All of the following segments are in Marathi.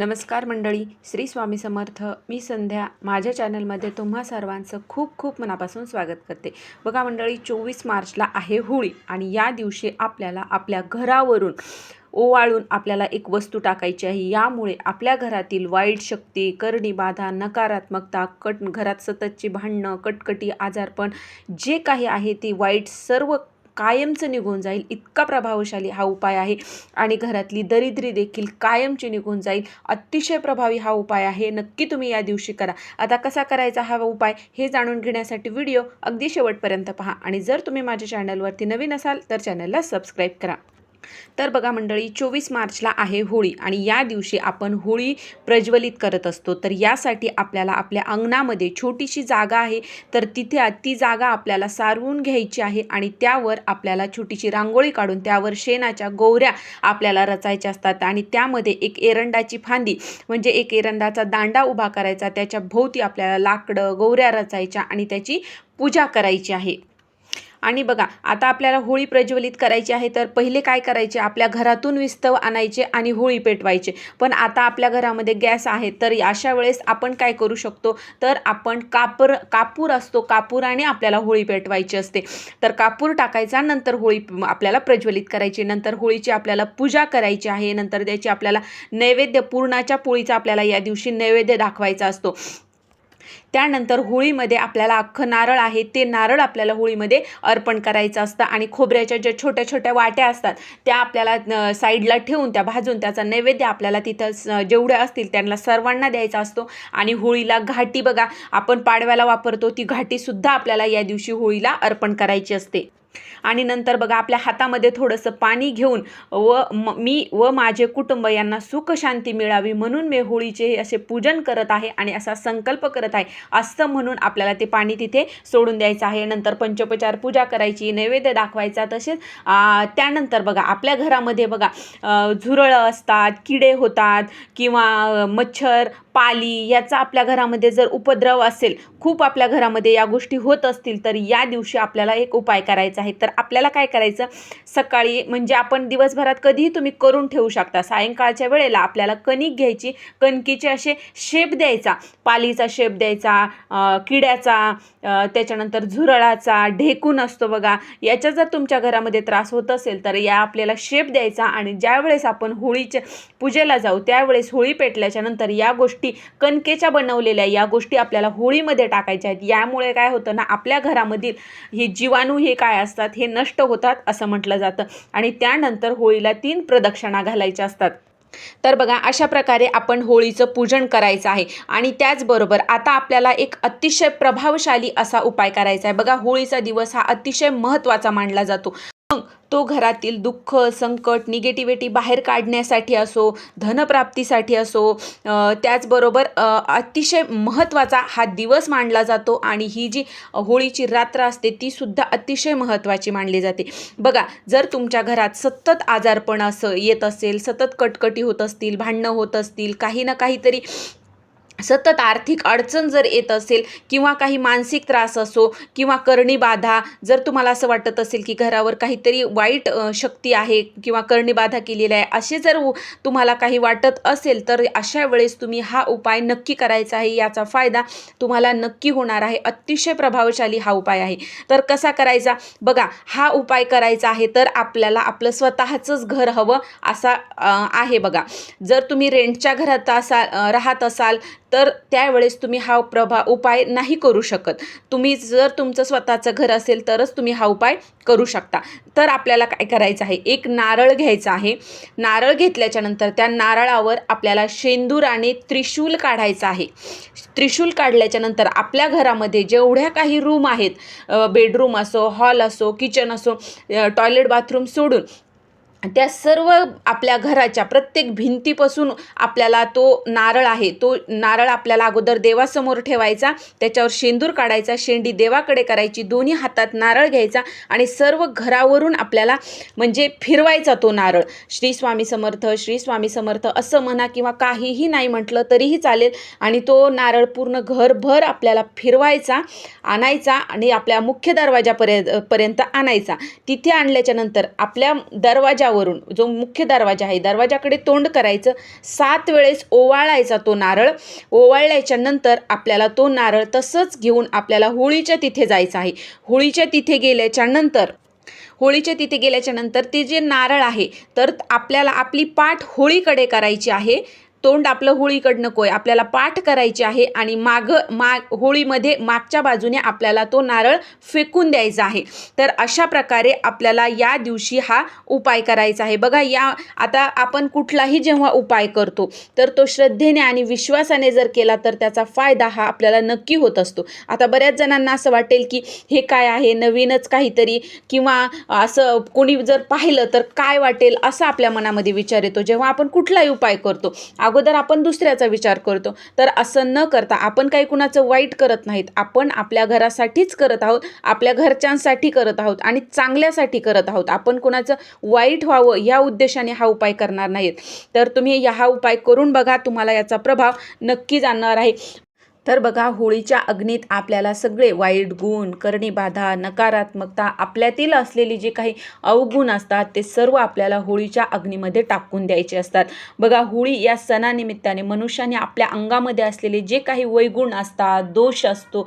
नमस्कार मंडळी श्री स्वामी समर्थ. मी संध्या. माझ्या चॅनलमध्ये तुम्हा सर्वांचं खूप खूप मनापासून स्वागत करते. बघा मंडळी चोवीस मार्चला आहे होळी आणि या दिवशी आपल्याला आपल्या घरावरून ओवाळून आपल्याला एक वस्तू टाकायची आहे. यामुळे आपल्या घरातील वाईट शक्ती करणी बाधा नकारात्मकता कट घरात सततची भांडणं कटकटी आजारपण जे काही आहे ते वाईट सर्व कायमचं निघून जाईल इतका प्रभावशाली हा उपाय आहे. आणि घरातली दरिद्री देखील कायमची निघून जाईल अतिशय प्रभावी हा उपाय आहे. नक्की तुम्ही या दिवशी करा. आता कसा करायचा हा उपाय हे जाणून घेण्यासाठी व्हिडिओ अगदी शेवटपर्यंत पहा. आणि जर तुम्ही माझ्या चॅनलवरती नवीन असाल तर चॅनलला सबस्क्राईब करा. तर बघा मंडळी चोवीस मार्चला आहे होळी आणि या दिवशी आपण होळी प्रज्वलित करत असतो. तर यासाठी आपल्याला आपल्या अंगणामध्ये छोटीशी जागा आहे. तर तिथे ती जागा आपल्याला सारवून घ्यायची आहे आणि त्यावर आपल्याला छोटीशी रांगोळी काढून त्यावर शेणाच्या गोवऱ्या आपल्याला रचायच्या असतात आणि त्यामध्ये एक एरंडाची फांदी म्हणजे एक एरंडाचा दांडा उभा करायचा त्याच्या भोवती आपल्याला लाकडं गोवऱ्या रचायच्या आणि त्याची पूजा करायची आहे. आणि बघा आता आपल्याला होळी प्रज्वलित करायची आहे तर पहिले काय करायचे? आपल्या घरातून विस्तव आणायचे आणि होळी पेटवायचे. पण आता आपल्या घरामध्ये गॅस आहे तर अशा वेळेस आपण काय करू शकतो? तर आपण कापर कापूर असतो कापूराने आपल्याला होळी पेटवायची असते. तर कापूर टाकायचा नंतर होळी आपल्याला प्रज्वलित करायची. नंतर होळीची आपल्याला पूजा करायची आहे नंतर त्याची आपल्याला नैवेद्य पूर्णाच्या पोळीचा आपल्याला या दिवशी नैवेद्य दाखवायचा असतो. त्यानंतर होळीमध्ये आपल्याला अख्खं नारळ आहे ते नारळ आपल्याला होळीमध्ये अर्पण करायचं असतं आणि खोबऱ्याच्या ज्या छोट्या छोट्या वाट्या असतात त्या आपल्याला साईडला ठेवून त्या भाजून त्याचा नैवेद्य आपल्याला तिथं जेवढ्या असतील त्यांना सर्वांना द्यायचा असतो. आणि होळीला घाटी बघा आपण पाडव्याला वापरतो ती घाटीसुद्धा आपल्याला या दिवशी होळीला अर्पण करायची असते. आणि नंतर बघा आपल्या हातामध्ये थोडंसं पाणी घेऊन व म- मी व माझे कुटुंब यांना सुख शांती मिळावी म्हणून मी होळीचे हे असे पूजन करत आहे आणि असा संकल्प करत आहे असं म्हणून आपल्याला ते पाणी तिथे सोडून द्यायचं आहे. नंतर पंचोपचार पूजा करायची नैवेद्य दाखवायचा तसेच त्यानंतर बघा आपल्या घरामध्ये बघा झुरळं असतात किडे होतात किंवा मच्छर पाली याचा आपल्या घरामध्ये जर उपद्रव असेल खूप आपल्या घरामध्ये या गोष्टी होत असतील तर या दिवशी आपल्याला एक उपाय करायचा आहे. तर आपल्याला काय करायचं? सकाळी म्हणजे आपण दिवसभरात कधीही तुम्ही करून ठेवू शकता. सायंकाळच्या वेळेला आपल्याला कणिक घ्यायची. कणकीचे असे शेप द्यायचा. पालीचा शेप द्यायचा किड्याचा त्याच्यानंतर झुरळाचा ढेकून असतो बघा. याचा जर तुमच्या घरामध्ये त्रास होत असेल तर या आपल्याला शेप द्यायचा आणि ज्यावेळेस आपण होळीच्या पूजेला जाऊ त्यावेळेस होळी पेटल्याच्यानंतर या गोष्टी कणकेच्या बनवलेल्या या गोष्टी आपल्याला होळीमध्ये टाकायच्या आहेत. यामुळे काय होतं ना आपल्या घरामधील हे जीवाणू हे काय असतात हे नष्ट होतात असं म्हटलं जातं. आणि त्यानंतर होळीला तीन प्रदक्षिणा घालायच्या असतात. तर बघा अशा प्रकारे आपण होळीचं पूजन करायचं आहे. आणि त्याचबरोबर आता आपल्याला एक अतिशय प्रभावशाली असा उपाय करायचा आहे. बघा होळीचा दिवस हा अतिशय महत्त्वाचा मानला जातो. मग तो घरातील दुःख संकट निगेटिव्हिटी बाहेर काढण्यासाठी असो धनप्राप्तीसाठी असो त्याचबरोबर अतिशय महत्त्वाचा हा दिवस मानला जातो आणि ही जी होळीची रात्र असते ती सुद्धा अतिशय महत्त्वाची मानली जाते. बघा जर तुमच्या घरात सतत आजारपण असं येत असेल सतत कटकटी होत असतील भांडणं होत असतील काही ना काहीतरी सतत आर्थिक अडचण जर येत असेल किंवा काही मानसिक त्रास असो किंवा करणी बाधा जर तुम्हाला असं वाटत असेल की घरावर काहीतरी वाईट शक्ती आहे किंवा करणी बाधा केलेली आहे असे जर तुम्हाला काही वाटत असेल तर अशा वेळेस तुम्ही हा उपाय नक्की करायचा आहे. याचा फायदा तुम्हाला नक्की होणार आहे. अतिशय प्रभावशाली हा उपाय आहे. तर कसा करायचा? बघा हा उपाय करायचा आहे तर आपल्याला आपलं स्वतःचंच घर हवं असा आहे बघा. जर तुम्ही रेंटच्या घरात असा राहत असाल तर त्यावेळेस तुम्ही हा प्रभा उपाय नाही करू शकत. तुम्ही जर तुमचं स्वतःचं घर असेल तरच तुम्ही हा उपाय करू शकता. तर आपल्याला काय करायचं आहे? एक नारळ घ्यायचा आहे. नारळ घेतल्याच्यानंतर त्या नारळावर आपल्याला शेंदूर आणि त्रिशूल काढायचा आहे. त्रिशूल काढल्याच्यानंतर आपल्या घरामध्ये जेवढ्या काही रूम आहेत बेडरूम असो हॉल असो किचन असो टॉयलेट बाथरूम सोडून त्या सर्व आपल्या घराच्या प्रत्येक भिंतीपासून आपल्याला तो नारळ आहे तो नारळ आपल्याला अगोदर देवासमोर ठेवायचा त्याच्यावर शेंदूर काढायचा शेंडी देवाकडे करायची दोन्ही हातात नारळ घ्यायचा आणि सर्व घरावरून आपल्याला म्हणजे फिरवायचा तो नारळ. श्री स्वामी समर्थ श्री स्वामी समर्थ असं म्हणा किंवा काहीही नाही म्हटलं तरीही चालेल आणि तो नारळ पूर्ण घरभर आपल्याला फिरवायचा आणायचा आणि आपल्या मुख्य दरवाजापर्यंत पर्यंत आणायचा. तिथे आणल्याच्यानंतर आपल्या दरवाजा दरवाजावरून जो मुख्य दरवाजा आहे दरवाजाकडे तोंड करायचं सात वेळेस ओवाळायचा तो नारळ. ओवाळल्याच्या नंतर आपल्याला तो नारळ तसंच घेऊन आपल्याला होळीच्या तिथे जायचं आहे. होळीच्या तिथे गेल्याच्यानंतर होळीच्या तिथे गेल्याच्यानंतर ते जे नारळ आहे तर आपल्याला आपली पाठ होळीकडे करायची आहे. तोंड आपलं होळीकडं कोय? आपल्याला पाठ करायची आहे आणि मागं माग होळीमध्ये मागच्या बाजूने आपल्याला तो नारळ फेकून द्यायचा आहे. तर अशा प्रकारे आपल्याला या दिवशी हा उपाय करायचा आहे. बघा या आता आपण कुठलाही जेव्हा उपाय करतो तर तो श्रद्धेने आणि विश्वासाने जर केला तर त्याचा फायदा हा आपल्याला नक्की होत असतो. आता बऱ्याच जणांना असं वाटेल की हे काय आहे? नवीनच काहीतरी किंवा असं कोणी जर पाहिलं तर काय वाटेल? असं आपल्या मनामध्ये विचार येतो. जेव्हा आपण कुठलाही उपाय करतो अगोदर आपण दुसऱ्याचा विचार करतो. तर असं न करता आपण काही कुणाचं वाईट करत नाहीत. आपण आपल्या घरासाठीच करत आहोत आपल्या घरच्यांसाठी करत आहोत आणि चांगल्यासाठी करत आहोत. आपण कुणाचं वाईट व्हावं या उद्देशाने हा उपाय करणार नाहीत. तर तुम्ही या हा उपाय करून बघा. तुम्हाला याचा प्रभाव नक्की जाणणार आहे. तर बघा होळीच्या अग्नीत आपल्याला सगळे वाईट गुण करणी बाधा नकारात्मकता आपल्यातील असलेली जे काही अवगुण असतात ते सर्व आपल्याला होळीच्या अग्नीमध्ये टाकून द्यायचे असतात. बघा होळी या सणानिमित्ताने मनुष्याने आपल्या अंगामध्ये असलेले जे काही वैगुण असतात दोष असतो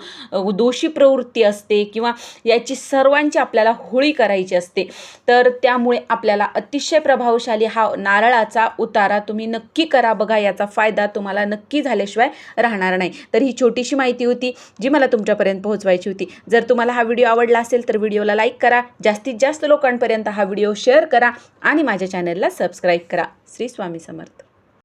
दोषी प्रवृत्ती असते किंवा याची सर्वांची आपल्याला होळी करायची असते तर त्यामुळे आपल्याला अतिशय प्रभावशाली हा नारळाचा उतारा तुम्ही नक्की करा. बघा याचा फायदा तुम्हाला नक्की झाल्याशिवाय राहणार नाही. तर तर ही छोटीशी माहिती होती जी मला तुमच्यापर्यंत पोहोचवायची होती. जर तुम्हाला हा व्हिडिओ आवडला असेल तर व्हिडिओला लाईक करा जास्तीत जास्त लोकांपर्यंत हा व्हिडिओ शेअर करा आणि माझ्या चॅनलला सबस्क्राईब करा. श्री स्वामी समर्थ.